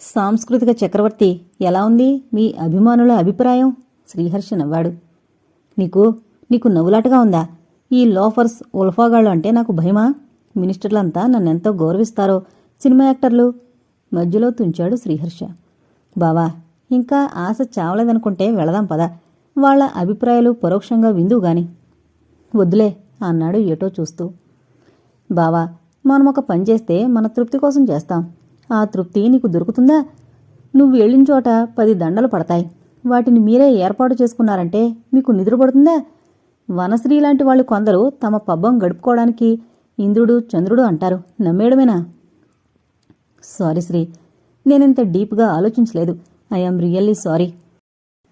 సాంస్కృతిక చక్రవర్తి ఎలా ఉంది? మీ అభిమానుల అభిప్రాయం? శ్రీహర్ష నవ్వాడు నీకు నీకు నవ్వులాటగా ఉందా? ఈ లోఫర్స్ ఉల్ఫాగాళ్ళు అంటే నాకు భయమా? మినిస్టర్లంతా నన్నెంతో గౌరవిస్తారో? సినిమా యాక్టర్లు? మధ్యలో తుంచాడు శ్రీహర్ష. బావా ఇంకా ఆశ చావలేదనుకుంటే వెళదాం పద. వాళ్ళ అభిప్రాయాలు పరోక్షంగా విందువు గాని. వద్దులే అన్నాడు ఏటో చూస్తూ. బావా మనం ఒక పని చేస్తే మన తృప్తి కోసం చేస్తాం. ఆ తృప్తి నీకు దొరుకుతుందా? నువ్వు వెళ్ళిన చోట పది దండలు పడతాయి. వాటిని మీరే ఏర్పాటు చేసుకున్నారంటే మీకు నిద్ర పడుతుందా? వనశ్రీ లాంటి వాళ్ళు కొందరు తమ పబ్బం గడుపుకోవడానికి ఇంద్రుడు చంద్రుడు అంటారు. నమ్మేయడమేనా? సారీ శ్రీ నేనింత డీప్గా ఆలోచించలేదు. I'm really sorry.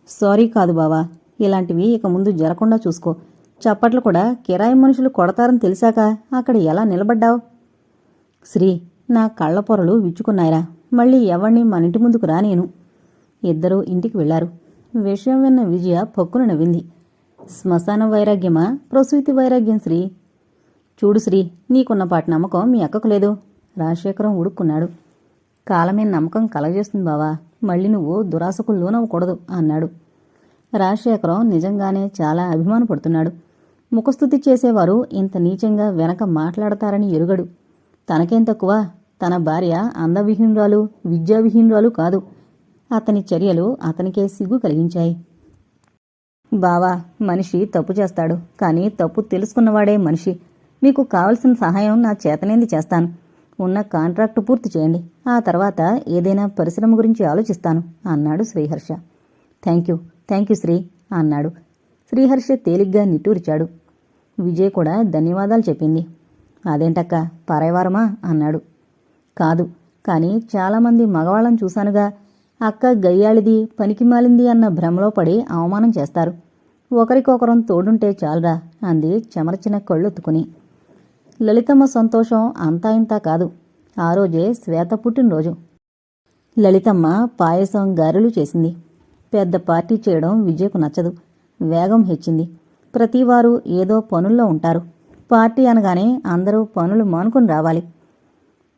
సారీ కాదు బావా ఇలాంటివి ఇక ముందు జరగకుండా చూసుకో. చప్పట్లు కూడా కిరాయి మనుషులు కొడతారని తెలిసాక అక్కడ ఎలా నిలబడ్డావు? శ్రీ నా కళ్ళ పొరలు విచ్చుకున్నాయిరా. మళ్ళీ ఎవణ్ణి మన ఇంటి ముందుకు రానేను ఇద్దరూ ఇంటికి వెళ్ళారు విషయం విన్న విజయ పొక్కున నవ్వింది. శ్మశాన వైరాగ్యమా? ప్రసూతి వైరాగ్యం శ్రీ. చూడు శ్రీ నీకున్నపాటి నమ్మకం మీ అక్కకు లేదు. రాజశేఖరం ఉడుక్కున్నాడు. కాలమే నమ్మకం కలగజేస్తుంది బావా. మళ్ళీ నువ్వు దురాశకు లోనవ్వకూడదు అన్నాడు. రాజశేఖరం నిజంగానే చాలా అభిమానపడుతున్నాడు. ముఖస్థుతి చేసేవారు ఇంత నీచంగా వెనక మాట్లాడతారని ఎరుగడు. తనకేం తక్కువ? తన భార్య అందవిహీనురాలు విద్యావిహీనురాలు కాదు. అతని చర్యలు అతనికే సిగ్గు కలిగించాయి. బావా మనిషి తప్పు చేస్తాడు. కానీ తప్పు తెలుసుకున్నవాడే మనిషి. మీకు కావలసిన సహాయం నా చేతనేంది చేస్తాను. ఉన్న కాంట్రాక్టు పూర్తి చేయండి. ఆ తర్వాత ఏదైనా పరిశ్రమ గురించి ఆలోచిస్తాను అన్నాడు Sriharsha. Thank you thank you Sri అన్నాడు. శ్రీహర్ష తేలిగ్గా నిట్టూరిచాడు. విజయ్ కూడా ధన్యవాదాలు చెప్పింది. అదేంటక్క పరాయవారమా అన్నాడు. కాదు. కానీ చాలామంది మగవాళ్ళని చూశానుగా అక్క గయ్యాళిది పనికిమాలింది అన్న భ్రమలో పడి అవమానం చేస్తారు. ఒకరికొకరం తోడుంటే చాలురా అంది చెమరచిన కళ్ళొత్తుకుని. లలితమ్మ సంతోషం అంతా ఇంతా కాదు. ఆ రోజే శ్వేత పుట్టినరోజు. లలితమ్మ పాయసం గారెలు చేసింది. పెద్ద పార్టీ చేయడం విజయకు నచ్చదు. వేగం హెచ్చింది. ప్రతివారు ఏదో పనుల్లో ఉంటారు. పార్టీ అనగానే అందరూ పనులు మానుకొని రావాలి.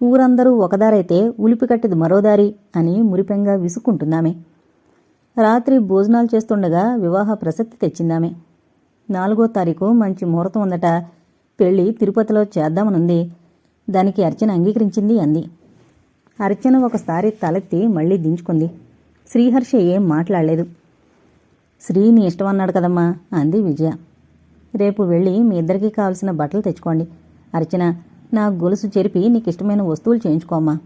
ఊరందరూ ఒకదారైతే ఉలిపికట్టేది మరోదారి అని మురిపెంగా విసుక్కుంటున్నామే రాత్రి భోజనాలు చేస్తుండగా వివాహ ప్రసక్తి తెచ్చిందామే. నాలుగో తారీఖు మంచి ముహూర్తం ఉందట. పెళ్ళి తిరుపతిలో చేద్దామనుంది. దానికి అర్చన అంగీకరించింది అంది. అర్చన ఒకసారి తలెత్తి మళ్ళీ దించుకుంది. శ్రీహర్ష ఏం మాట్లాడలేదు. శ్రీని ఇష్టం అన్నాడు కదమ్మా అంది విజయ. రేపు వెళ్ళి మీ ఇద్దరికీ కావలసిన బట్టలు తెచ్చుకోండి. అర్చన నా గొలుసు చెరిపి నీకు ఇష్టమైన వస్తువులు చేయించుకోమ్మా.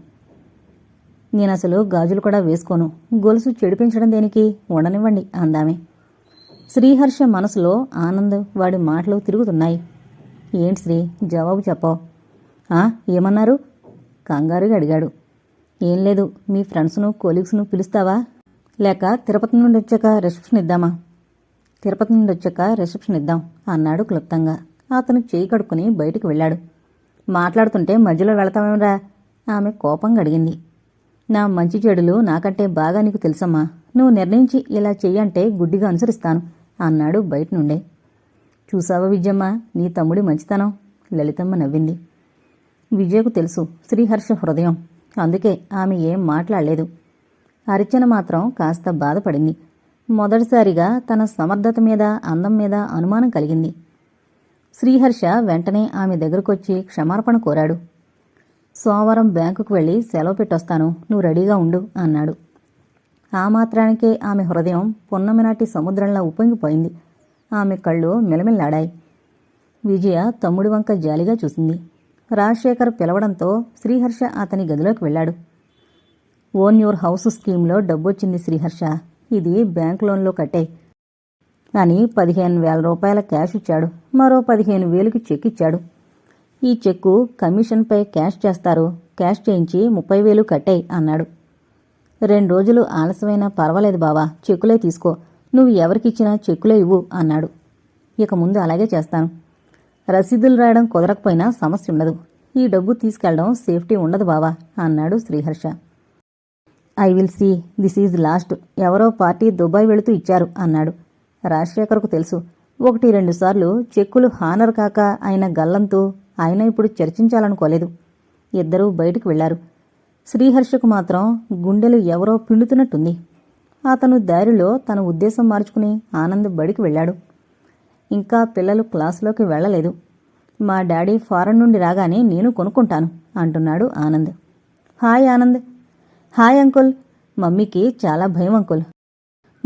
నేను అసలు గాజులు కూడా వేసుకోను. గొలుసు చెడిపించడం దేనికి? ఉండనివ్వండి అందామే. శ్రీహర్ష మనసులో ఆనంద్ వాడి మాటలు తిరుగుతున్నాయి. ఏంటి శ్రీ? జవాబు చెప్పావు ఆ ఏమన్నారు? కంగారుగా అడిగాడు. ఏం లేదు మీ ఫ్రెండ్స్ను కొలీగ్స్ను పిలుస్తావా? లేక తిరుపతి నుండి వచ్చాక రిసెప్షన్ ఇద్దామా? తిరుపతి నుండి వచ్చాక రిసెప్షన్ ఇద్దాం అన్నాడు క్లుప్తంగా. అతను చేయి కడుక్కుని బయటికి వెళ్ళాడు. మాట్లాడుతుంటే మధ్యలో వెళతామేమరా ఆమె కోపంగా అడిగింది నా మంచి చెడులు నాకంటే బాగా నీకు తెలుసమ్మా. నువ్వు నిర్ణయించి ఇలా చెయ్యంటే గుడ్డిగా అనుసరిస్తాను అన్నాడు బయట నుండే. చూసావా విజయమ్మ? నీ తమ్ముడి మంచితనం? లలితమ్మ నవ్వింది. విజయకు తెలుసు శ్రీహర్ష హృదయం. అందుకే ఆమె ఏం మాట్లాడలేదు. అర్చన మాత్రం కాస్త బాధపడింది. మొదటిసారిగా తన సమర్థత మీద అందం మీద అనుమానం కలిగింది. శ్రీహర్ష వెంటనే ఆమె దగ్గరకొచ్చి క్షమార్పణ కోరాడు. సోమవారం బ్యాంకుకు వెళ్ళి సెలవు పెట్టొస్తాను నువ్వు రెడీగా ఉండు అన్నాడు. ఆ మాత్రానికే ఆమె హృదయం పున్నమినాటి సముద్రంలా ఉప్పొంగిపోయింది. ఆమె కళ్ళు మిలమిల్లాడాయి. విజయ తమ్ముడి వంక జాలిగా చూసింది. రాజశేఖర్ పిలవడంతో శ్రీహర్ష అతని గదిలోకి వెళ్ళాడు. ఓన్ యువర్ హౌస్ స్కీమ్లో డబ్బొచ్చింది శ్రీహర్ష. ఇది బ్యాంక్ లోన్లో కట్టే. కానీ పదిహేను వేల రూపాయల క్యాష్ ఇచ్చాడు. మరో పదిహేను వేలుకి చెక్ ఇచ్చాడు. ఈ చెక్కు కమిషన్పై క్యాష్ చేస్తారు. క్యాష్ చేయించి ముప్పై వేలు కట్టాయి అన్నాడు. రెండు రోజులు ఆలస్యమైనా పర్వాలేదు బావా చెక్కులే తీసుకో. నువ్వు ఎవరికిచ్చినా చెక్కులే ఇవ్వు అన్నాడు. ఇక ముందు అలాగే చేస్తాను. రసీదులు రాయడం కుదరకపోయినా సమస్య ఉండదు. ఈ డబ్బు తీసుకెళ్ళడం సేఫ్టీ ఉండదు బావా అన్నాడు Sriharsha. I will see this is last. ఎవరో పార్టీ దుబాయ్ వెళుతూ ఇచ్చారు అన్నాడు. రాజశేఖర్కు తెలుసు. ఒకటి రెండు సార్లు చెక్కులు హానర్ కాక ఆయన గల్లంతో ఆయన ఇప్పుడు చర్చించాలనుకోలేదు. ఇద్దరూ బయటికి వెళ్ళారు. శ్రీహర్షకు మాత్రం గుండెలు ఎవరో పిండుతున్నట్టుంది. అతను దారిలో తన ఉద్దేశం మార్చుకుని ఆనంద్ బడికి వెళ్ళాడు. ఇంకా పిల్లలు క్లాసులోకి వెళ్ళలేదు. మా డాడీ ఫారెన్ నుండి రాగానే నేను కొనుక్కుంటాను అంటున్నాడు Anand. Hi Anand. Hi uncle. మమ్మీకి చాలా భయం అంకుల్.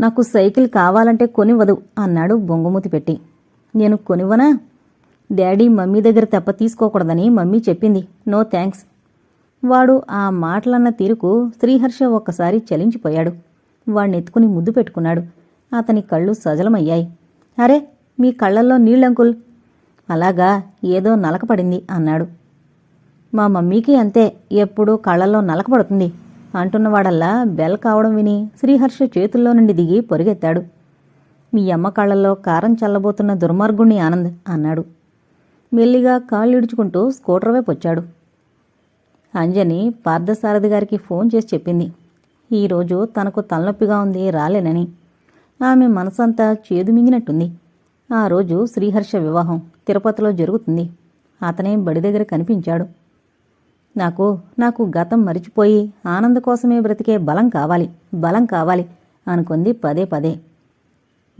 నాకు సైకిల్ కావాలంటే కొనివ్వదు అన్నాడు బొంగుమూతి పెట్టి. నేను కొనివ్వనా? డాడీ మమ్మీ దగ్గర తెప్ప తీసుకోకూడదని మమ్మీ చెప్పింది. నో థ్యాంక్స్ వాడు ఆ మాటలన్న తీరుకు శ్రీహర్ష ఒక్కసారి చలించిపోయాడు. వాణ్ణెత్తుకుని ముద్దు పెట్టుకున్నాడు. అతని కళ్ళు సజలమయ్యాయి. అరే మీ కళ్ళల్లో నీళ్ళంకుల్. అలాగా ఏదో నలకపడింది అన్నాడు. మా మమ్మీకి అంతే ఎప్పుడూ కళ్ళల్లో నలకపడుతుంది. అంటున్నవాడల్లా బెల్ కావడం విని శ్రీహర్ష చేతుల్లో నుండి దిగి పొరుగెత్తాడు. మీ అమ్మ కళ్ళల్లో కారం చల్లబోతున్న దుర్మార్గుణ్ణి ఆనంద్ అన్నాడు. మెల్లిగా కాళ్ళిడుచుకుంటూ స్కూటర్ వైపు వచ్చాడు. అంజని పార్థసారథి గారికి ఫోన్ చేసి చెప్పింది. ఈరోజు తనకు తలనొప్పిగా ఉంది రాలేనని. ఆమె మనసంతా చేదు మింగినట్టుంది. ఆ రోజు శ్రీహర్ష వివాహం తిరుపతిలో జరుగుతుంది. అతనే బడి దగ్గర కనిపించాడు. నాకు నాకు గతం మరిచిపోయి ఆనంద కోసమే బ్రతికే బలం కావాలి బలం కావాలి అనుకుంది పదే పదే.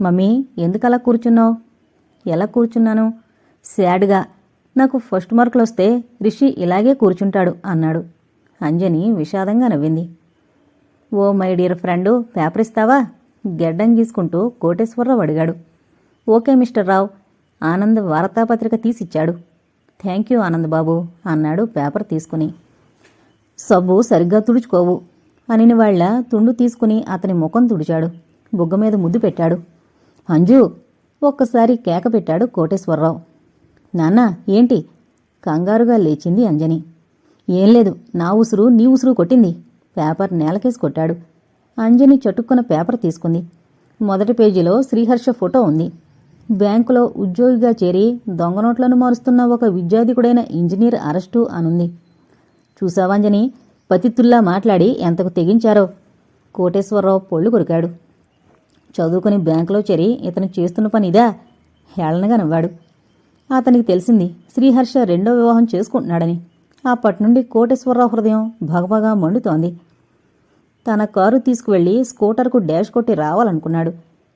మమ్మీ ఎందుకలా కూర్చున్నావు? ఎలా కూర్చున్నాను? శాడ్గా నాకు ఫస్ట్ మార్కులు వస్తే రిషి ఇలాగే కూర్చుంటాడు అన్నాడు. అంజని విషాదంగా నవ్వింది. Oh my dear friend paper ఇస్తావా? గెడ్డం గీసుకుంటూ కోటేశ్వరరావు అడిగాడు. ఓకే మిస్టర్ రావు ఆనంద్ వార్తాపత్రిక తీసిచ్చాడు. థ్యాంక్ యూ ఆనందబాబు అన్నాడు పేపర్ తీసుకుని. సబ్బు సరిగ్గా తుడుచుకోవు అనిని వాళ్ళ తుండు తీసుకుని అతని ముఖం తుడిచాడు. బుగ్గ మీద ముద్దు పెట్టాడు. అంజు ఒక్కసారి కేక పెట్టాడు కోటేశ్వరరావు. నాన్నా ఏంటి? కంగారుగా లేచింది అంజని. ఏం లేదు నా ఉసురు నీ ఉసురు కొట్టింది. పేపర్ నేలకేసి కొట్టాడు. అంజని చటుక్కున పేపర్ తీసుకుంది. మొదటి పేజీలో శ్రీహర్ష ఫోటో ఉంది. బ్యాంకులో ఉద్యోగిగా చేరి దొంగ నోట్లను మారుస్తున్న ఒక విద్యాధికుడైన ఇంజనీర్ అరెస్టు అనుంది. చూసావాంజని పతితుల్లా మాట్లాడి ఎంతకు తెగించారో? కోటేశ్వరరావు పొళ్ళు కొరికాడు. చదువుకుని బ్యాంకులో చేరి ఇతను చేస్తున్న పని ఇదా? హేళనగా నవ్వాడు. అతనికి తెలిసింది శ్రీహర్ష రెండో వివాహం చేసుకుంటున్నాడని. అప్పటి నుండి కోటేశ్వరరావు హృదయం భగభగా మండుతోంది. తన కారు తీసుకువెళ్ళి స్కూటర్కు డాష్ కొట్టి రావాలనుకున్నాడు.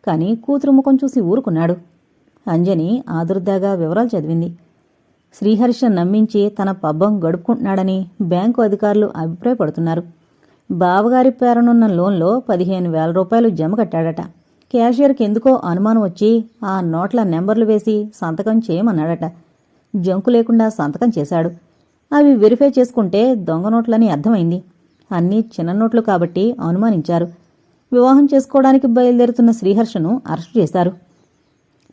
కానీ కూతురు ముఖం చూసి ఊరుకున్నాడు. అంజని ఆదుర్దాగా వివరాలు చదివింది. శ్రీహర్ష నమ్మించి తన పబ్బం గడుపుకుంటున్నాడని బ్యాంకు అధికారులు అభిప్రాయపడుతున్నారు. బావగారి పేరనున్న లోన్లో పదిహేను వేల రూపాయలు జమ కట్టాడట. క్యాషియర్కి ఎందుకో అనుమానం వచ్చి ఆ నోట్ల నెంబర్లు వేసి సంతకం చేయమన్నాడట. జంకు లేకుండా సంతకం చేశాడు. అవి వెరిఫై చేసుకుంటే దొంగ నోట్లని అర్థమైంది. అన్నీ చిన్న నోట్లు కాబట్టి అనుమానించారు. వివాహం చేసుకోవడానికి బయలుదేరుతున్న శ్రీహర్షను అరెస్టు చేశారు.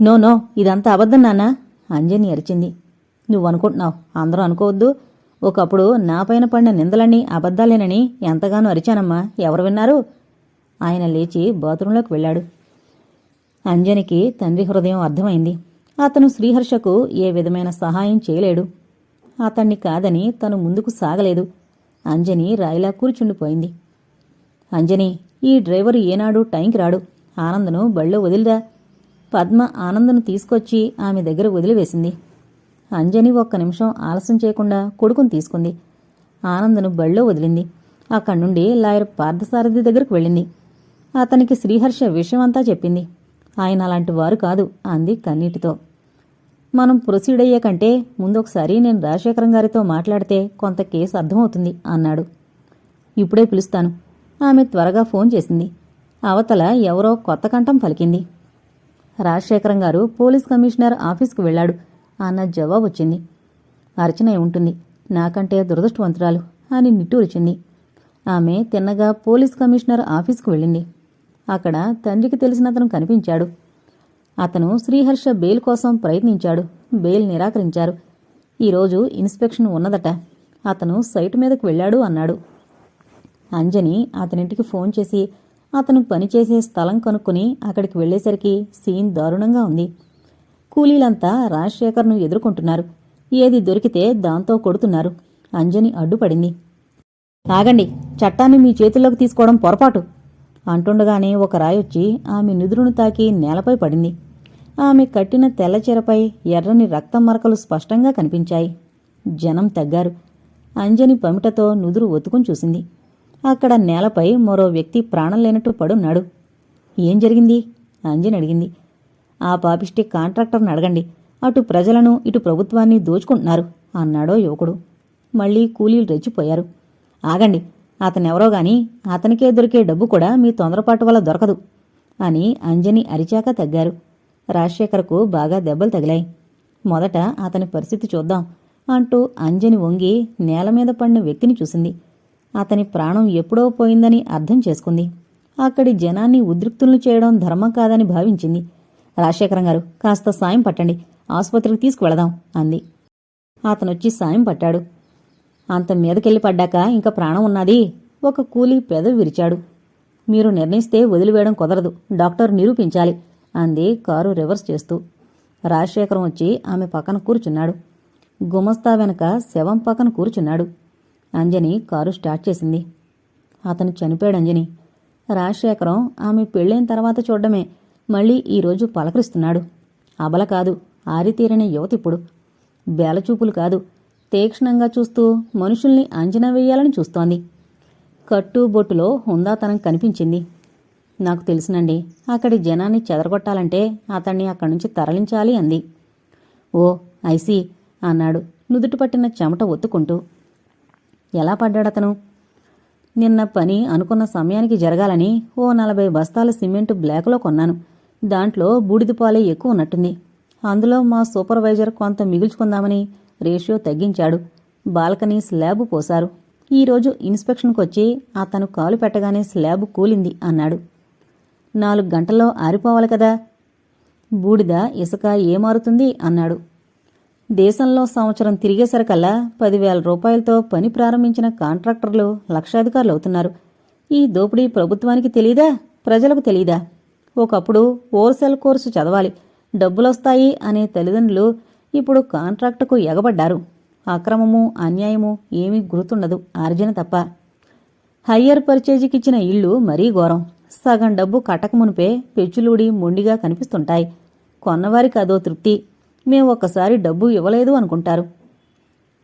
నో నో ఇదంతా అబద్ధం నాన్న. అంజని అరిచింది. నువ్వు అనుకుంటున్నావు అందరూ అనుకోవద్దు. ఒకప్పుడు నాపైన పడిన నిందలన్నీ అబద్ధాలేనని ఎంతగానో అరిచానమ్మా. ఎవరు విన్నారు? ఆయన లేచి బాత్రూంలోకి వెళ్ళాడు. అంజనికి తండ్రి హృదయం అర్థమైంది. అతను శ్రీహర్షకు ఏ విధమైన సహాయం చేయలేడు. అతన్ని కాదని తను ముందుకు సాగలేదు. అంజని రాయిలా కూర్చుండిపోయింది. అంజని ఈ డ్రైవరు ఏనాడు టైంకి రాడు. ఆనందను బళ్ళో వదిలిరా. పద్మ ఆనందను తీసుకొచ్చి ఆమె దగ్గర వదిలివేసింది. అంజని ఒక్క నిమిషం ఆలస్యం చేయకుండా కొడుకుని తీసుకుంది. ఆనందను బళ్ళో వదిలింది. అక్కడి నుండి లాయర్ పార్థసారథి దగ్గరకు వెళ్ళింది. అతనికి శ్రీహర్ష విషయమంతా చెప్పింది. ఆయన అలాంటి వారు కాదు అంది కన్నీటితో. మనం ప్రొసీడ్ అయ్యే కంటే ముందొకసారి నేను రాజశేఖరం గారితో మాట్లాడితే కొంత కేసు అర్థమవుతుంది అన్నాడు. ఇప్పుడే పిలుస్తాను. ఆమె త్వరగా ఫోన్ చేసింది. అవతల ఎవరో కొత్త కంఠం పలికింది. రాజశేఖరం గారు పోలీస్ కమిషనర్ ఆఫీస్కు వెళ్ళాడు అన్న జవాబు వచ్చింది. అర్చన ఉంటుంది నాకంటే దురదృష్టవంతురాలు అని నిట్టూరిచింది. ఆమె తిన్నగా పోలీస్ కమిషనర్ ఆఫీస్కు వెళ్ళింది. అక్కడ తండ్రికి తెలిసిన అతను కనిపించాడు. అతను శ్రీహర్ష బెయిల్ కోసం ప్రయత్నించాడు. బెయిల్ నిరాకరించారు. ఈరోజు ఇన్స్పెక్షన్ ఉన్నదట. అతను సైట్ మీదకు వెళ్ళాడు అన్నాడు. అంజని అతనింటికి ఫోన్ చేసి అతను పనిచేసే స్థలం కనుక్కొని అక్కడికి వెళ్ళేసరికి సీన్ దారుణంగా ఉంది. కూలీలంతా రాజశేఖర్ను ఎదుర్కొంటున్నారు. ఏది దొరికితే దాంతో కొడుతున్నారు. అంజని అడ్డుపడింది. ఆగండి చట్టాన్ని మీ చేతుల్లోకి తీసుకోవడం పొరపాటు అంటుండగానే ఒక రాయొచ్చి ఆమె నుదురును తాకి నేలపై పడింది. ఆమె కట్టిన తెల్లచీరపై ఎర్రని రక్తం మరకలు స్పష్టంగా కనిపించాయి. జనం తగ్గారు. అంజని పమిటతో నుదురు ఒత్తుకుని చూసింది. అక్కడ నేలపై మరో వ్యక్తి ప్రాణం లేనట్టు పడున్నాడు. ఏం జరిగింది? అంజని అడిగింది. ఆ పాపిష్టి కాంట్రాక్టర్ని అడగండి. అటు ప్రజలను ఇటు ప్రభుత్వాన్ని దోచుకుంటున్నారు అన్నాడో యువకుడు. మళ్ళీ కూలీలు రెచ్చిపోయారు. ఆగండి అతనెవరో గాని అతనికే దొరికే డబ్బు కూడా మీ తొందరపాటు వల్ల దొరకదు అని అంజని అరిచాక తగ్గారు. రాజశేఖర్కు బాగా దెబ్బలు తగిలాయి. మొదట అతని పరిస్థితి చూద్దాం అంటూ అంజని వంగి నేల మీద పడిన వ్యక్తిని చూసింది. అతని ప్రాణం ఎప్పుడో పోయిందని అర్థం చేసుకుంది. అక్కడి జనాన్ని ఉద్రిక్తులను చేయడం ధర్మం కాదని భావించింది. రాజశేఖరం గారు కాస్త సాయం పట్టండి ఆసుపత్రికి తీసుకువెళదాం అంది. అతనొచ్చి సాయం పట్టాడు. అంత మీదకెళ్ళి పడ్డాక ఇంకా ప్రాణం ఉన్నది. ఒక కూలీ పెద విరిచాడు. మీరు నిర్ణయిస్తే వదిలివేయడం కుదరదు డాక్టర్ నిరూపించాలి అంది కారు రివర్స్ చేస్తూ. రాజశేఖరం వచ్చి ఆమె పక్కన కూర్చున్నాడు. గుమస్తా వెనక శవం పక్కన కూర్చున్నాడు. అంజని కారు స్టార్ట్ చేసింది. అతను చనిపోయాడు అంజని. రాజశేఖరం ఆమె పెళ్ళైన తర్వాత చూడడమే మళ్ళీ ఈరోజు పలకరిస్తున్నాడు. అబల కాదు ఆరితీరని యువతిప్పుడు బేలచూపులు కాదు తీక్షణంగా చూస్తూ మనుషుల్ని అంచనా వేయాలని చూస్తోంది. కట్టు బొట్టులో హుందాతనం కనిపించింది. నాకు తెలుసునండి అక్కడి జనాన్ని చెదరగొట్టాలంటే అతన్ని అక్కడి నుంచి తరలించాలి అంది. ఓ ఐసీ అన్నాడు. నుదుటి పట్టిన చెమట ఒత్తుకుంటూ. ఎలా పడ్డాడతను? నిన్న పని అనుకున్న సమయానికి జరగాలని ఓ నలభై బస్తాల సిమెంట్ బ్లాక్లో కొన్నాను. దాంట్లో బూడిదపాలే ఎక్కువ ఉన్నట్టుంది. అందులో మా సూపర్వైజర్ కొంత మిగుల్చుకుందామని రేషియో తగ్గించాడు. బాల్కనీ స్లాబ్ పోశారు. ఈరోజు ఇన్స్పెక్షన్కి వచ్చి అతను కాలు పెట్టగానే స్లాబ్ కూలింది అన్నాడు. నాలుగు గంటల్లో ఆరిపోవాలి కదా. బూడిద ఇసుక ఏమారుతుంది? అన్నాడు. దేశంలో సంవత్సరం తిరిగేసరికల్లా పదివేల రూపాయలతో పని ప్రారంభించిన కాంట్రాక్టర్లు లక్షాధికారులు అవుతున్నారు. ఈ దోపిడీ ప్రభుత్వానికి తెలీదా? ప్రజలకు తెలీదా? ఒకప్పుడు హోల్సేల్ కోర్సు చదవాలి డబ్బులొస్తాయి అనే తల్లిదండ్రులు ఇప్పుడు కాంట్రాక్టుకు ఎగబడ్డారు. అక్రమము అన్యాయము ఏమీ గుర్తుండదు ఆర్జన తప్ప. హయ్యర్ పర్చేజీకిచ్చిన ఇళ్ళు మరీ ఘోరం. సగం డబ్బు కట్టకమునిపే పెచ్చులూడి మొండిగా కనిపిస్తుంటాయి. కొన్నవారికి అదో తృప్తి. మేము ఒక్కసారి డబ్బు ఇవ్వలేదు అనుకుంటారు.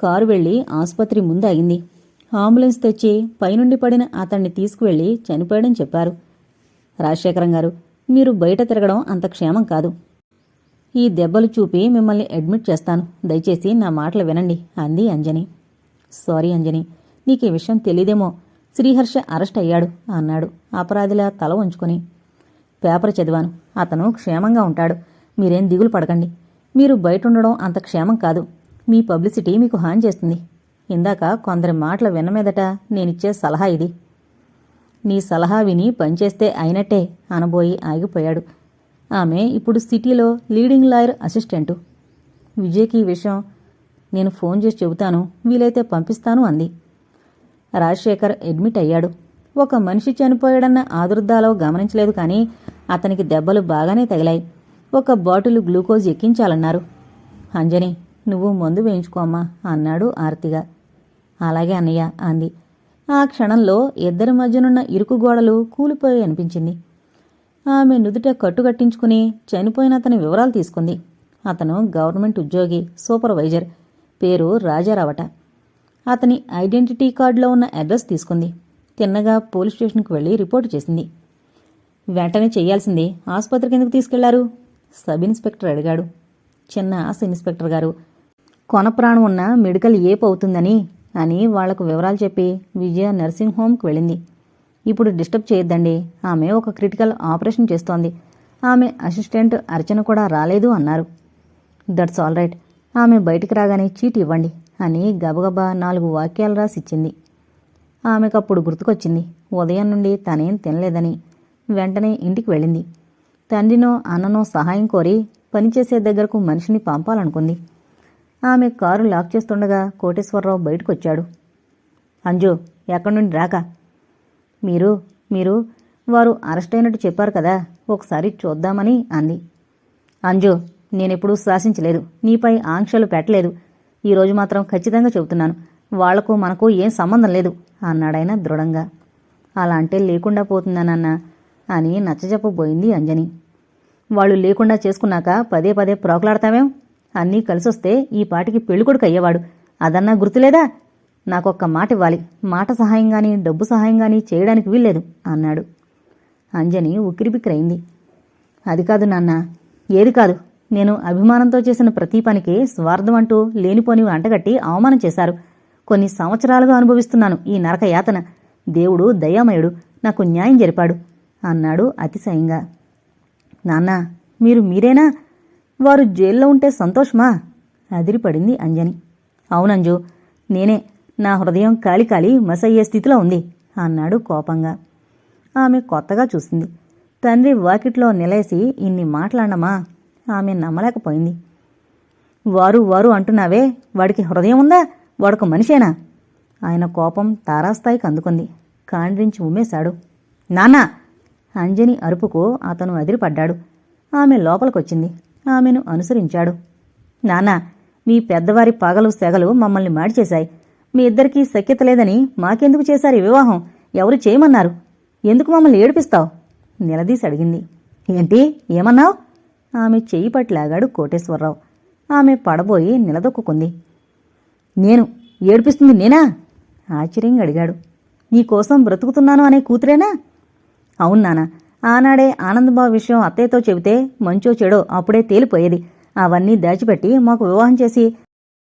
కారు వెళ్ళి ఆసుపత్రి ముందు ఆగింది అంబులెన్స్ తెచ్చి పైనుండి పడిన అతన్ని తీసుకువెళ్ళి చనిపోయాడని చెప్పారు. రాజశేఖరం గారు మీరు బయట తిరగడం అంత క్షేమం కాదు. ఈ దెబ్బలు చూపి మిమ్మల్ని అడ్మిట్ చేస్తాను. దయచేసి నా మాటలు వినండి అంది అంజని. సారీ అంజని నీకు ఈ విషయం తెలీదేమో. శ్రీహర్ష అరెస్ట్ అయ్యాడు అన్నాడు. అపరాధిలా తల ఉంచుకొని పేపర్ చదివాను. అతను క్షేమంగా ఉంటాడు. మీరేం దిగులు పడకండి. మీరు బయట ఉండడం అంత క్షేమం కాదు. మీ పబ్లిసిటీ మీకు హాని చేస్తుంది. ఇందాక కొందరి మాటలు విన్న మీదట నేనిచ్చే సలహా ఇది. నీ సలహా విని పనిచేస్తే అయినట్టే అనబోయి ఆగిపోయాడు. ఆమె ఇప్పుడు సిటీలో లీడింగ్ లాయర్ అసిస్టెంటు. విజయ్కి ఈ విషయం నేను ఫోన్ చేసి చెబుతాను వీలైతే పంపిస్తాను అంది. రాజశేఖర్ అడ్మిట్ అయ్యాడు. ఒక మనిషి చనిపోయాడన్న ఆదుర్దాలో గమనించలేదు కానీ అతనికి దెబ్బలు బాగానే తగిలాయి. ఒక బాటిల్ గ్లూకోజ్ ఎక్కించాలన్నారు. అంజని నువ్వు మందు వేయించుకో అమ్మా అన్నాడు ఆర్తిగా. అలాగే అన్నయ్య అంది. ఆ క్షణంలో ఇద్దరి మధ్యనున్న ఇరుకు గోడలు కూలిపోయి అనిపించింది. ఆమె నుదుట కట్టుకట్టించుకుని చనిపోయిన అతని వివరాలు తీసుకుంది. అతను గవర్నమెంట్ ఉద్యోగి సూపర్వైజర్ పేరు రాజారావట. అతని ఐడెంటిటీ కార్డులో ఉన్న అడ్రస్ తీసుకుంది. తిన్నగా పోలీస్ స్టేషన్కి వెళ్ళి రిపోర్టు చేసింది. వెంటనే చేయాల్సింది ఆసుపత్రికి ఎందుకు తీసుకెళ్ళారు? సబ్ ఇన్స్పెక్టర్ అడిగాడు. చిన్న ఆశ ఇన్స్పెక్టర్ గారు కొన ప్రాణం ఉన్న మెడికల్ ఏప్ అవుతుందని అని వాళ్ళకు వివరాలు చెప్పి విజయ నర్సింగ్ హోమ్కి వెళ్ళింది. ఇప్పుడు డిస్టర్బ్ చేయొద్దండి. ఆమె ఒక క్రిటికల్ ఆపరేషన్ చేస్తోంది. ఆమె అసిస్టెంట్ అర్చన కూడా రాలేదు అన్నారు. That's all right. ఆమె బయటికి రాగానే చీట్ ఇవ్వండి అని గబగబా నాలుగు వాక్యాలు రాసిచ్చింది ఆమెకప్పుడు గుర్తుకొచ్చింది. ఉదయం నుండి తనేం తినలేదని వెంటనే ఇంటికి వెళ్ళింది. తండ్రినో అన్ననో సహాయం కోరి పనిచేసే దగ్గరకు మనిషిని పంపాలనుకుంది. ఆమె కారు లాక్ చేస్తుండగా కోటేశ్వరరావు బయటకొచ్చాడు. అంజు ఎక్కడి నుండి రాక? మీరు మీరు వారు అరెస్ట్ అయినట్టు చెప్పారు కదా ఒకసారి చూద్దామని అంది. అంజు నేనెప్పుడూ శాసించలేదు నీపై ఆంక్షలు పెట్టలేదు. ఈరోజు మాత్రం ఖచ్చితంగా చెబుతున్నాను వాళ్ళకు మనకు ఏం సంబంధం లేదు అన్నాడాయన దృఢంగా. అలా అంటే లేకుండా పోతుందనన్నా అని నచ్చజెప్పబోయింది అంజని. వాళ్ళు లేకుండా చేసుకున్నాక పదే పదే ప్రోకలాడతామేం అన్నీ కలిసొస్తే ఈ పాటికి పెళ్ళికొడుకు అయ్యేవాడు. అదన్నా గుర్తులేదా? నాకొక్క మాట ఇవ్వాలి. మాట సహాయం గాని డబ్బు సహాయం గాని చేయడానికి వీల్లేదు అన్నాడు. అంజని ఉక్కిరిబిక్కిరైంది. అది కాదు నాన్న ఏది కాదు. నేను అభిమానంతో చేసిన ప్రతి పనికి స్వార్థం అంటూ లేనిపోని అంటగట్టి అవమానం చేశారు. కొన్ని సంవత్సరాలుగా అనుభవిస్తున్నాను ఈ నరక యాతన దేవుడు దయామయుడు. నాకు న్యాయం జరిపాడు. అన్నాడు అతిశయంగా. నాన్న మీరు మీరేనా? వారు జైల్లో ఉంటే సంతోషమా? అదిరిపడింది అంజని. అవునంజు నేనే. నా హృదయం కాలి కాలి మసయ్యే స్థితిలో ఉంది అన్నాడు కోపంగా. ఆమె కొత్తగా చూసింది. తండ్రి వాకిట్లో నిలేసి ఇన్ని మాట్లాడమా? ఆమె నమ్మలేకపోయింది. వారు వారు అంటున్నావే? వాడికి హృదయం ఉందా? వాడొక మనిషేనా? ఆయన కోపం తారాస్థాయికి అందుకుంది. కాండ్రించి ఉమ్మేశాడు. నాన్నా అంజని అరుపుకు అతను అదిరిపడ్డాడు. ఆమె లోపలికొచ్చింది. ఆమెను అనుసరించాడు. నానా మీ పెద్దవారి పగలు సెగలు మమ్మల్ని మాడిచేశాయి మీ ఇద్దరికీ సఖ్యత లేదని మాకెందుకు చేశారు వివాహం? ఎవరు చేయమన్నారు? ఎందుకు మమ్మల్ని ఏడిపిస్తావు? నిలదీసి అడిగింది. ఏంటి? ఏమన్నావు? ఆమె చెయ్యి పట్లాగాడు కోటేశ్వరరావు. ఆమె పడబోయి నిలదొక్కుంది నేను ఏడిపిస్తుంది నేనా? ఆశ్చర్యంగా అడిగాడు. నీకోసం బ్రతుకుతున్నాను అనే కూతురేనా? అవును నాన్న ఆనాడే ఆనందబాబు విషయం అత్తయ్యతో చెబితే మంచో చెడో అప్పుడే తేలిపోయేది. అవన్నీ దాచిపెట్టి మాకు వివాహం చేసి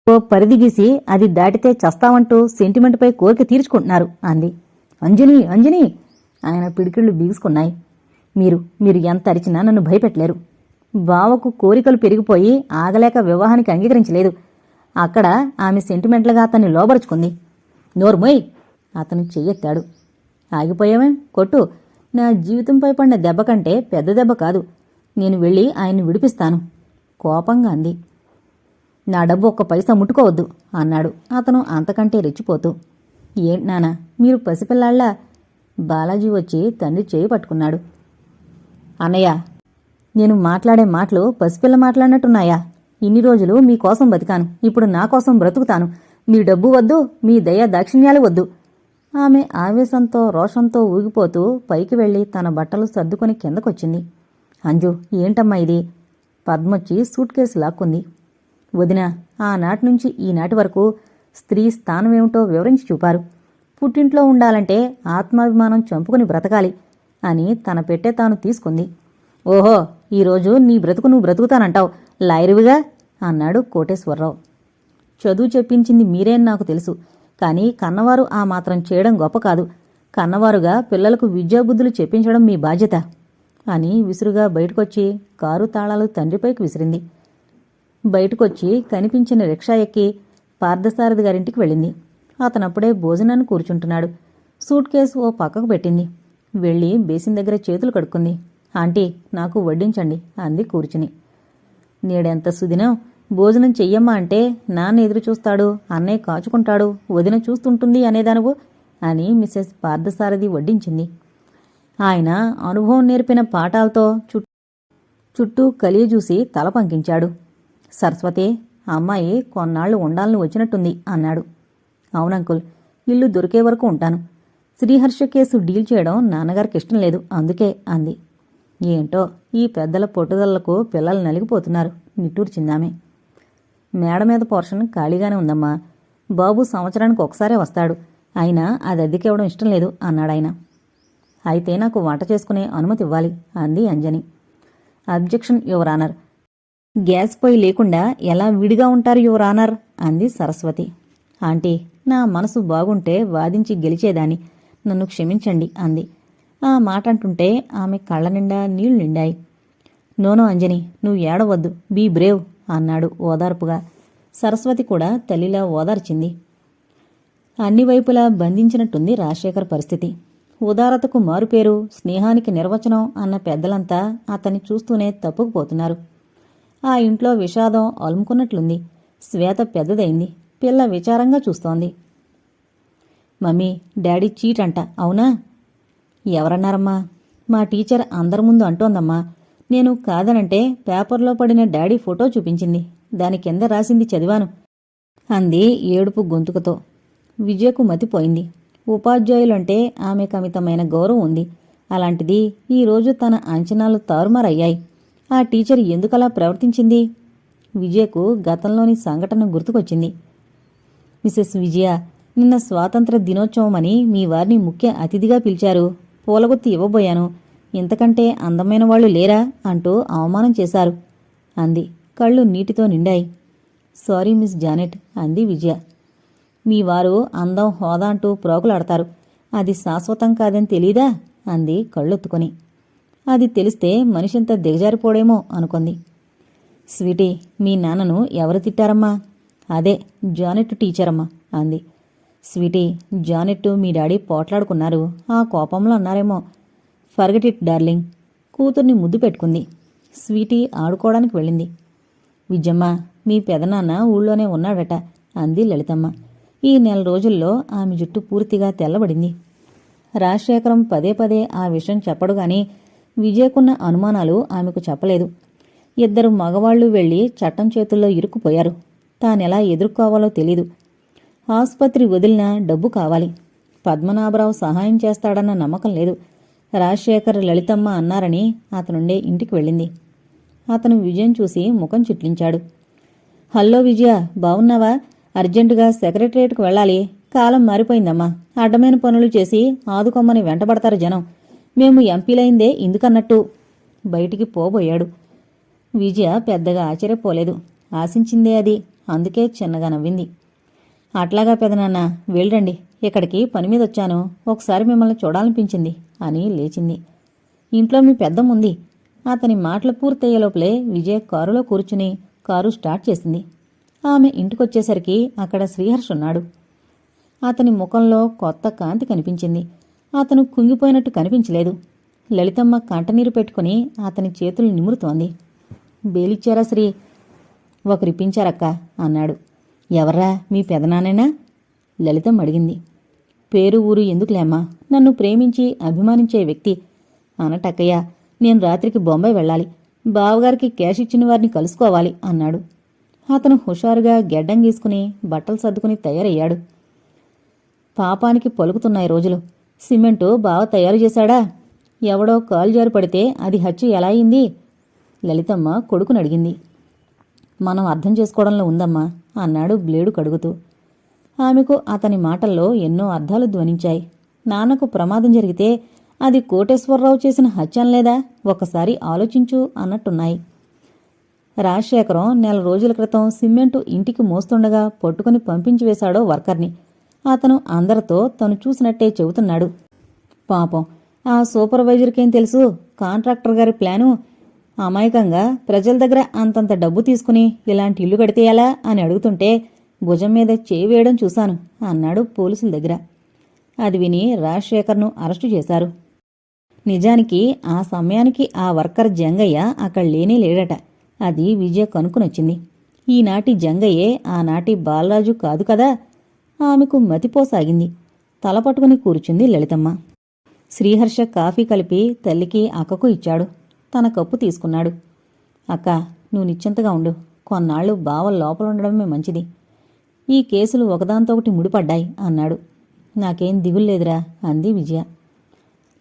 ఓ పరిధి గీసి అది దాటితే చస్తామంటూ సెంటిమెంట్పై కోరిక తీర్చుకుంటున్నారు అంది. అంజని అంజని! ఆయన పిడికిళ్ళు బీగుసుకున్నాయి. మీరు మీరు ఎంత అరిచినా నన్ను భయపెట్టలేరు. బావకు కోరికలు పెరిగిపోయి ఆగలేక వివాహానికి అంగీకరించలేదు. అక్కడ ఆమె సెంటిమెంట్లుగా అతన్ని లోబరుచుకుంది. నోర్మోయ్! అతను చెయ్యెత్తాడు. ఆగిపోయావే? కొట్టు. నా జీవితంపై పడిన దెబ్బ కంటే పెద్ద దెబ్బ కాదు. నేను వెళ్ళి ఆయన్ని విడిపిస్తాను. కోపంగా అంది. నా డబ్బు ఒక్క పైసా ముట్టుకోవద్దు అన్నాడు. అతను అంతకంటే రెచ్చిపోతూ. ఏంటి నానా మీరు పసిపిల్లాళ్ళ? బాలాజీ వచ్చి తండ్రి చేయి పట్టుకున్నాడు. అన్నయ్య నేను మాట్లాడే మాటలు పసిపిల్ల మాట్లాడినట్టున్నాయా? ఇన్ని రోజులు మీకోసం బతికాను. ఇప్పుడు నా కోసం బ్రతుకుతాను. మీ డబ్బు వద్దు మీ దయ దాక్షిణ్యాలు వద్దు. ఆమె ఆవేశంతో రోషంతో ఊగిపోతూ పైకి వెళ్ళి తన బట్టలు సర్దుకొని కిందకొచ్చింది. అంజు ఏంటమ్మా ఇది? పద్మొచ్చి సూట్ కేసు లాక్కుంది. వదిన ఆనాటి నుంచి ఈనాటి వరకు స్త్రీ స్థానమేమిటో వివరించి చూపారు. పుట్టింట్లో ఉండాలంటే ఆత్మాభిమానం చంపుకుని బ్రతకాలి అని తన పెట్టే తాను తీసుకుంది. ఓహో ఈరోజు నీ బ్రతుకు నువ్వు బ్రతుకుతానంటావు. లాయరువిగా? అన్నాడు కోటేశ్వరరావు. చదువు చెప్పించింది మీరే నాకు తెలుసు. కానీ కన్నవారు ఆ మాత్రం చేయడం గొప్ప కాదు. కన్నవారుగా పిల్లలకు విద్యాబుద్ధులు చెప్పించడం మీ బాధ్యత అని విసురుగా బయటకొచ్చి కారు తాళాలు తండ్రిపైకి విసిరింది. బయటకొచ్చి కనిపించిన రిక్షా ఎక్కి పార్థసారథి గారింటికి వెళ్ళింది. అతనప్పుడే భోజనాన్ని కూర్చుంటున్నాడు. సూట్ కేసు ఓ పక్కకు పెట్టింది. వెళ్ళి బేసిన్ దగ్గర చేతులు కడుక్కుంది. ఆంటీ నాకు వడ్డించండి అంది కూర్చుని. నేడెంత సుదినం? భోజనం చెయ్యమ్మా అంటే నాన్న ఎదురు చూస్తాడు అన్నయ్య కాచుకుంటాడు వదిన చూస్తుంటుంది అనేదానువు అని మిస్సెస్ పార్థసారథి వడ్డించింది. ఆయన అనుభవం నేర్పిన పాఠాలతో చుట్టూ చుట్టూ కలియజూసి తల పంకించాడు. సరస్వతి అమ్మాయి కొన్నాళ్ళు ఉండాలని వచ్చినట్టుంది అన్నాడు. అవునంకుల్ ఇల్లు దొరికే వరకు ఉంటాను. శ్రీహర్ష కేసు డీల్ చేయడం నాన్నగారికి ఇష్టం లేదు అందుకే అంది. ఏంటో ఈ పెద్దల పొట్టుదలకు పిల్లలు నలిగిపోతున్నారు నిట్టూర్చిందామే మేడ మీద పోర్షన్ ఖాళీగానే ఉందమ్మా. బాబు సంవత్సరానికి ఒకసారే వస్తాడు. అయినా అది అద్దెకివ్వడం ఇష్టం లేదు అన్నాడాయన. అయితే నాకు వంట చేసుకునే అనుమతి ఇవ్వాలి అంది Anjani. Objection your honour. Gas పొయ్యి లేకుండా ఎలా విడిగా ఉంటారు యువర్ ఆనర్? అంది సరస్వతి. ఆంటీ నా మనసు బాగుంటే వాదించి గెలిచేదాన్ని. నన్ను క్షమించండి అంది. ఆ మాట అంటుంటే ఆమె కళ్ళ నిండా నీళ్ళు నిండాయి. నోనో అంజని నువ్వు ఏడవద్దు. Be brave. అన్నాడు ఓదార్పుగా. సరస్వతి కూడా తల్లిలా ఓదార్చింది. అన్ని వైపులా బంధించినట్టుంది రాజశేఖర్ పరిస్థితి. ఉదారతకు మారుపేరు స్నేహానికి నిర్వచనం అన్న పెద్దలంతా అతన్ని చూస్తూనే తప్పుకుపోతున్నారు. ఆ ఇంట్లో విషాదం అలుముకున్నట్లుంది. శ్వేత పెద్దదైంది. పిల్ల విచారంగా చూస్తోంది. మమ్మీ డాడీ చీట్ అంట అవునా? ఎవరన్నారమ్మా? మా టీచర్ అందరి ముందు అంటోందమ్మా. నేను కాదనంటే పేపర్లో పడిన డాడీ ఫోటో చూపించింది. దాని కింద రాసింది చదివాను. అంది ఏడుపు గొంతుకతో. విజయకు మతిపోయింది. ఉపాధ్యాయులంటే ఆమెకు అమితమైన గౌరవం ఉంది. అలాంటిది ఈరోజు తన అంచనాలు తారుమారయ్యాయి. ఆ టీచర్ ఎందుకలా ప్రవర్తించింది? విజయకు గతంలోని సంఘటన గుర్తుకొచ్చింది. మిసెస్ విజయ నిన్న స్వాతంత్ర దినోత్సవం అని మీ వారిని ముఖ్య అతిథిగా పిలిచారు. పూలగుత్తి ఇవ్వబోయాను. ఇంతకంటే అందమైన వాళ్ళు లేరా అంటూ అవమానం చేశారు. అంది. కళ్ళు నీటితో నిండాయి. సారీ మిస్ జానెట్ అంది విజయ. మీ వారు అందం హోదా అంటూ ప్రోకులాడతారు. అది శాశ్వతం కాదని తెలీదా? అంది కళ్ళొత్తుకొని. అది తెలిస్తే మనిషింత దిగజారిపోడేమో అనుకుంది. స్వీటీ మీ నాన్నను ఎవరు తిట్టారమ్మా? అదే జానెట్ టీచరమ్మా అంది. స్వీటీ జానెట్ మీ డాడీ పోట్లాడుకున్నారు. ఆ కోపంలో అన్నారేమో. ఫర్గెట్ ఇట్ డార్లింగ్ కూతుర్ని ముద్దు పెట్టుకుంది. స్వీటీ ఆడుకోవడానికి వెళ్ళింది. విజయమ్మ మీ పెదనాన్న ఊళ్ళోనే ఉన్నాడట అంది లలితమ్మ. ఈ నెల రోజుల్లో ఆమె జుట్టు పూర్తిగా తెల్లబడింది. రాజశేఖరం పదే పదే ఆ విషయం చెప్పడు గాని విజయకున్న అనుమానాలు ఆమెకు చెప్పలేదు. ఇద్దరు మగవాళ్ళు వెళ్ళి చట్టం చేతుల్లో ఇరుక్కుపోయారు. తానెలా ఎదుర్కోవాలో తెలీదు. ఆసుపత్రి వదిలినా డబ్బు కావాలి. పద్మనాభరావు సహాయం చేస్తాడన్న నమ్మకం లేదు. రాజశేఖర్ లలితమ్మ అన్నారని అతనుండే ఇంటికి వెళ్ళింది. అతను విజయం చూసి ముఖం చిట్లించాడు. హలో విజయ బావున్నావా? అర్జెంటుగా సెక్రటరియట్కు వెళ్ళాలి. కాలం మారిపోయిందమ్మా. అడ్డమైన పనులు చేసి ఆదుకొమ్మని వెంటబడతారు జనం. మేము ఎంపీలైందే ఇందుకన్నట్టు. బయటికి పోబోయాడు. విజయ పెద్దగా ఆశ్చర్యపోలేదు. ఆశించిందే అది. అందుకే చిన్నగా నవ్వింది. అట్లాగా పెదనాన్న వెళ్ళండి. ఇక్కడికి పని మీద వచ్చాను. ఒకసారి మిమ్మల్ని చూడాలనిపించింది. అని లేచింది. ఇంట్లో మీ పెద్దముంది. అతని మాటలు పూర్తయ్యే లోపలే విజయ్ కారులో కూర్చుని కారు స్టార్ట్ చేసింది. ఆమె ఇంటికొచ్చేసరికి అక్కడ శ్రీహర్ష్ ఉన్నాడు. అతని ముఖంలో కొత్త కాంతి కనిపించింది. అతను కుంగిపోయినట్టు కనిపించలేదు. లలితమ్మ కంటనీరు పెట్టుకుని అతని చేతులు నిమురుతోంది. బేలిచ్చారా శ్రీ? ఒకరిప్పించారక్క అన్నాడు. ఎవర్రా? మీ పెదనానేనా లలితం అడిగింది. పేరు ఊరు ఎందుకులేమ్మా? నన్ను ప్రేమించి అభిమానించే వ్యక్తి. అనటక్కయ్య నేను రాత్రికి బొంబాయి వెళ్ళాలి. బావగారికి క్యాష్ ఇచ్చిన వారిని కలుసుకోవాలి అన్నాడు. అతను హుషారుగా గెడ్డం గీసుకుని బట్టలు సర్దుకుని తయారయ్యాడు. పాపానికి పలుకుతున్నాయి రోజులు. సిమెంటు బావ తయారు చేశాడా? ఎవడో కాలు జారు పడితే అది హత్య ఎలా అయింది? లలితమ్మ కొడుకుని అడిగింది. మనం అర్థం చేసుకోవడంలో ఉందమ్మా అన్నాడు బ్లేడు కడుగుతూ. ఆమెకు అతని మాటల్లో ఎన్నో అర్థాలు ధ్వనించాయి. నాన్నకు ప్రమాదం జరిగితే అది కోటేశ్వరరావు చేసిన హత్యం లేదా ఒకసారి ఆలోచించు అన్నట్టున్నాయి. రాజశేఖరం నెల రోజుల క్రితం సిమెంటు ఇంటికి మోస్తుండగా పట్టుకుని పంపించి వేశాడో వర్కర్ని. అతను అందరితో తను చూసినట్టే చెబుతున్నాడు. పాపం ఆ సూపర్వైజర్కేం తెలుసు? కాంట్రాక్టర్ గారి ప్లాను అమాయకంగా ప్రజల దగ్గర అంతంత డబ్బు తీసుకుని ఇలాంటి ఇల్లు కడితే ఎలా అని అడుగుతుంటే భుజం మీద చేయి వేయడం చూశాను అన్నాడు పోలీసుల దగ్గర. అది విని రాజశేఖర్ను అరెస్టు చేశారు. నిజానికి ఆ సమయానికి ఆ వర్కర్ జంగయ్య అక్కడ లేనే లేడట. అది విజయ కనుక్కునొచ్చింది. ఈనాటి జంగయ్యే ఆనాటి బాలరాజు కాదు కదా? ఆమెకు మతిపోసాగింది. తల పట్టుకుని కూర్చుంది లలితమ్మ. శ్రీహర్ష కాఫీ కలిపి తల్లికి అక్కకు ఇచ్చాడు. తన కప్పు తీసుకున్నాడు. అక్క నువ్వు నిశ్చింతగా ఉండు. కొన్నాళ్ళు బావ లోపల ఉండడమే మంచిది. ఈ కేసులు ఒకదాంతో ఒకటి ముడిపడ్డాయి అన్నాడు. నాకేం దిగుల్లేదురా అంది విజయ.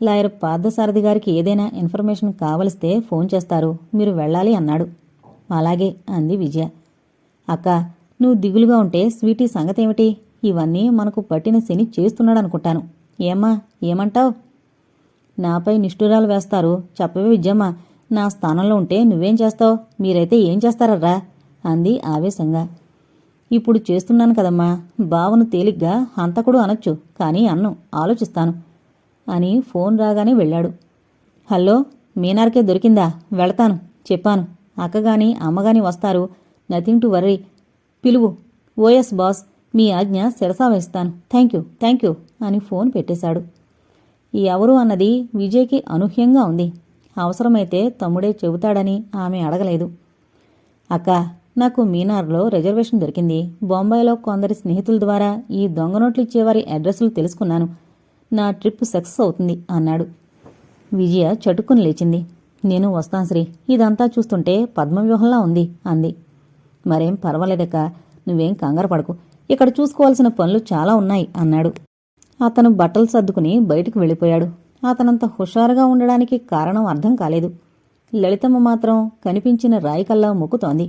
లాయర్ పార్థసారథి గారికి ఏదైనా ఇన్ఫర్మేషన్ కావలిస్తే ఫోన్ చేస్తారు. మీరు వెళ్ళాలి అన్నాడు. అలాగే అంది విజయ. అక్క నువ్వు దిగులుగా ఉంటే స్వీటీ సంగతేమిటి? ఇవన్నీ మనకు పట్టిన శని చేస్తున్నాడనుకుంటాను. ఏమ్మా ఏమంటావ్? నాపై నిష్ఠురాలు వేస్తారు. చెప్పవే విద్యమ్మ నా స్థానంలో ఉంటే నువ్వేం చేస్తావు? మీరైతే ఏం చేస్తారర్రా? అంది ఆవేశంగా. ఇప్పుడు చేస్తున్నాను కదమ్మా. బావను తేలిగ్గా హంతకుడు అనొచ్చు కానీ అన్ను ఆలోచిస్తాను అని ఫోన్ రాగానే వెళ్ళాడు. హలో మీనార్కే దొరికిందా? వెళతాను చెప్పాను. అక్కగాని అమ్మగాని వస్తారు. నథింగ్ టు వర్రీ పిలువు. ఓఎస్ బాస్ మీ ఆజ్ఞ శిరసా వేస్తాను థ్యాంక్ యూ థ్యాంక్ యూ అని ఫోన్ పెట్టేశాడు. ఎవరు అన్నది విజయ్కి అనూహ్యంగా ఉంది. అవసరమైతే తమ్ముడే చెబుతాడని ఆమె అడగలేదు. అక్క నాకు మీనార్లో రిజర్వేషన్ దొరికింది. బొంబాయిలో కొందరి స్నేహితుల ద్వారా ఈ దొంగ నోట్లు ఇచ్చేవారి అడ్రస్లు తెలుసుకున్నాను. నా ట్రిప్ సక్సెస్ అవుతుంది అన్నాడు. విజయ చటుక్కుని లేచింది. నేను వస్తాను శ్రీ. ఇదంతా చూస్తుంటే పద్మవ్యూహంలా ఉంది అంది. మరేం పర్వాలేదక్క నువ్వేం కంగారు పడకు. ఇక్కడ చూసుకోవాల్సిన పనులు చాలా ఉన్నాయి అన్నాడు. అతను బట్టలు సర్దుకుని బయటికి వెళ్ళిపోయాడు. అతనంత హుషారుగా ఉండడానికి కారణం అర్థం కాలేదు. లలితమ్మ మాత్రం కనిపించిన రాయికల్లా మొక్కుతోంది.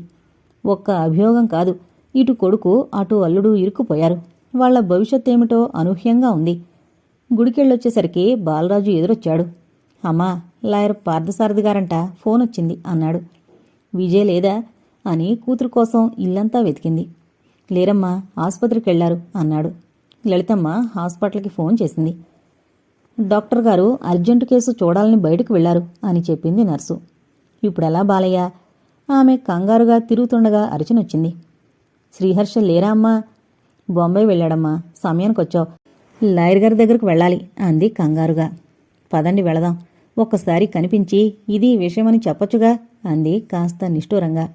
ఒక్క అభియోగం కాదు. ఇటు కొడుకు అటు అల్లుడు ఇరుక్కుపోయారు. వాళ్ళ భవిష్యత్తేమిటో అనూహ్యంగా ఉంది. గుడికెళ్ళొచ్చేసరికి బాలరాజు ఎదురొచ్చాడు. అమ్మా లాయర్ పార్థసారథి గారంట ఫోన్ వచ్చింది అన్నాడు. విజయ్ లేదా? అని కూతురు కోసం ఇల్లంతా వెతికింది. లేరమ్మా ఆసుపత్రికి వెళ్ళారు అన్నాడు. లలితమ్మ హాస్పిటల్కి ఫోన్ చేసింది. డాక్టర్ గారు అర్జెంటు కేసు చూడాలని బయటకు వెళ్ళారు అని చెప్పింది నర్సు. ఇప్పుడెలా బాలయ్య? ఆమె కంగారుగా తిరుగుతుండగా అరిచినొచ్చింది. శ్రీహర్ష లేరా అమ్మా? బొంబాయి వెళ్ళాడమ్మా. సమయానికొచ్చావు. లాయర్ గారి దగ్గరకు వెళ్ళాలి అంది కంగారుగా. పదండి వెళదాం. ఒక్కసారి కనిపించి ఇది విషయమని చెప్పొచ్చుగా అంది కాస్త నిష్ఠూరంగా.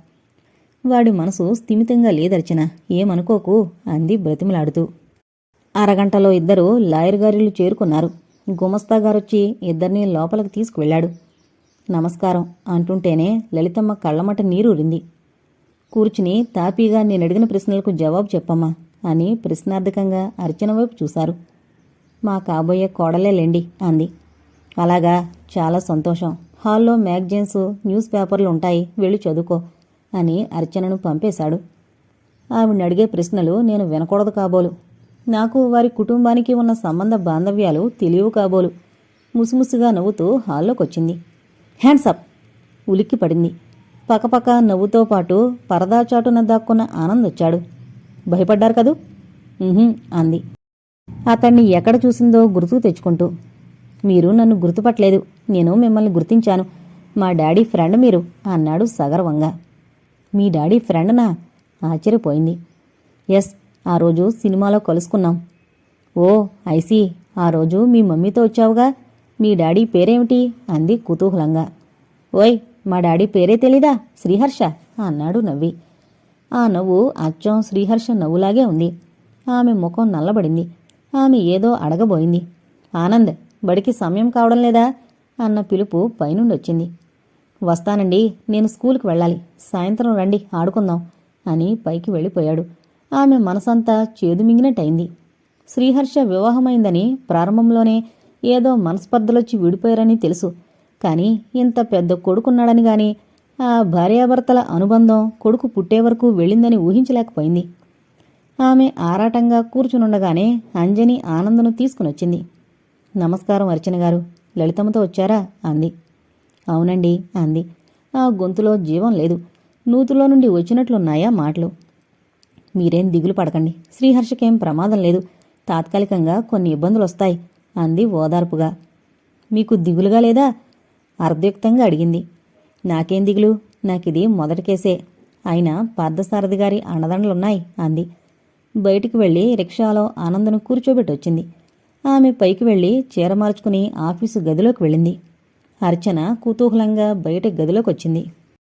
వాడి మనసు స్థిమితంగా లేదర్చిన ఏమనుకోకు అంది బ్రతిమలాడుతూ. అరగంటలో ఇద్దరు లాయర్ గారిలు చేరుకున్నారు. గుమస్తా గారొచ్చి ఇద్దరినీ లోపలికి తీసుకువెళ్ళాడు. నమస్కారం అంటుంటేనే లలితమ్మ కళ్ళమట నీరూరింది. కూర్చుని తాపీగా నేనడిగిన ప్రశ్నలకు జవాబు చెప్పమ్మా అని ప్రశ్నార్థకంగా అర్చన వైపు చూశారు. మా కాబోయే కోడలే లేండి అంది. అలాగా చాలా సంతోషం. హాల్లో మ్యాగజైన్స్ న్యూస్ పేపర్లు ఉంటాయి వెళ్ళి చదువుకో అని అర్చనను పంపేశాడు. ఆవిడ అడిగే ప్రశ్నలు నేను వినకూడదు కాబోలు. నాకు వారి కుటుంబానికి ఉన్న సంబంధ బాంధవ్యాలు తెలియవు కాబోలు. ముసుముసుగా నవ్వుతూ హాల్లోకొచ్చింది. హ్యాండ్స్ అప్ ఉలిక్కి పడింది పక్కపక్క నవ్వుతో పాటు పరదా చాటున దాక్కున్న ఆనంద్ వచ్చాడు. భయపడ్డారు కదూ? అంది. అతన్ని ఎక్కడ చూసిందో గుర్తుకు తెచ్చుకుంటూ. మీరు నన్ను గుర్తుపట్టలేదు. నేను మిమ్మల్ని గుర్తించాను. మా డాడీ ఫ్రెండ్ మీరు అన్నాడు సగర్వంగా. మీ డాడీ ఫ్రెండ్నా ఆశ్చర్యపోయింది. ఎస్ ఆ రోజు సినిమాలో కలుసుకున్నాం. ఓ ఐసీ ఆ రోజు మీ మమ్మీతో వచ్చావుగా? మీ డాడీ పేరేమిటి? అంది కుతూహలంగా. ఓయ్ మా డాడీ పేరే తెలీదా? శ్రీహర్ష అన్నాడు నవ్వి. ఆ నవ్వు అచ్చం శ్రీహర్ష నవ్వులాగే ఉంది. ఆమె ముఖం నల్లబడింది. ఆమె ఏదో అడగబోయింది. ఆనంద్ బడికి సమయం కావడం లేదా? అన్న పిలుపు పైనుండి వచ్చింది. వస్తానండి నేను స్కూల్కి వెళ్ళాలి. సాయంత్రం రండి ఆడుకుందాం అని పైకి వెళ్ళిపోయాడు. ఆమె మనసంతా చేదుమింగినట్టయింది శ్రీహర్ష వివాహమైందని ప్రారంభంలోనే ఏదో మనస్పర్ధలొచ్చి విడిపోయారని తెలుసు. కానీ ఇంత పెద్ద కొడుకున్నాడని గాని ఆ భార్యాభర్తల అనుబంధం కొడుకు పుట్టే వరకు వెళ్ళిందని ఊహించలేకపోయింది. ఆమె ఆరాటంగా కూర్చునుండగానే అంజని ఆనందను తీసుకునొచ్చింది. నమస్కారం అర్చన గారు. లలితమ్మతో వచ్చారా? అంది. అవునండి అంది. ఆ గొంతులో జీవం లేదు. నూతులో నుండి వచ్చినట్లున్నాయా మాటలు? మీరేం దిగులు పడకండి. శ్రీహర్షకేం ప్రమాదం లేదు. తాత్కాలికంగా కొన్ని ఇబ్బందులు వస్తాయి అంది ఓదార్పుగా. మీకు దిగులుగా లేదా? అర్ధయుక్తంగా అడిగింది. నాకేం దిగులు? నాకిది మొదటి కేసే. అయినా పార్థసారథి గారి అండదండలున్నాయి అంది. బయటికి వెళ్ళి రిక్షాలో ఆనందను కూర్చోబెట్టొచ్చింది. ఆమె పైకి వెళ్ళి చీర మార్చుకుని ఆఫీసు గదిలోకి వెళ్ళింది. అర్చన కుతూహలంగా బయట గదిలోకి వచ్చింది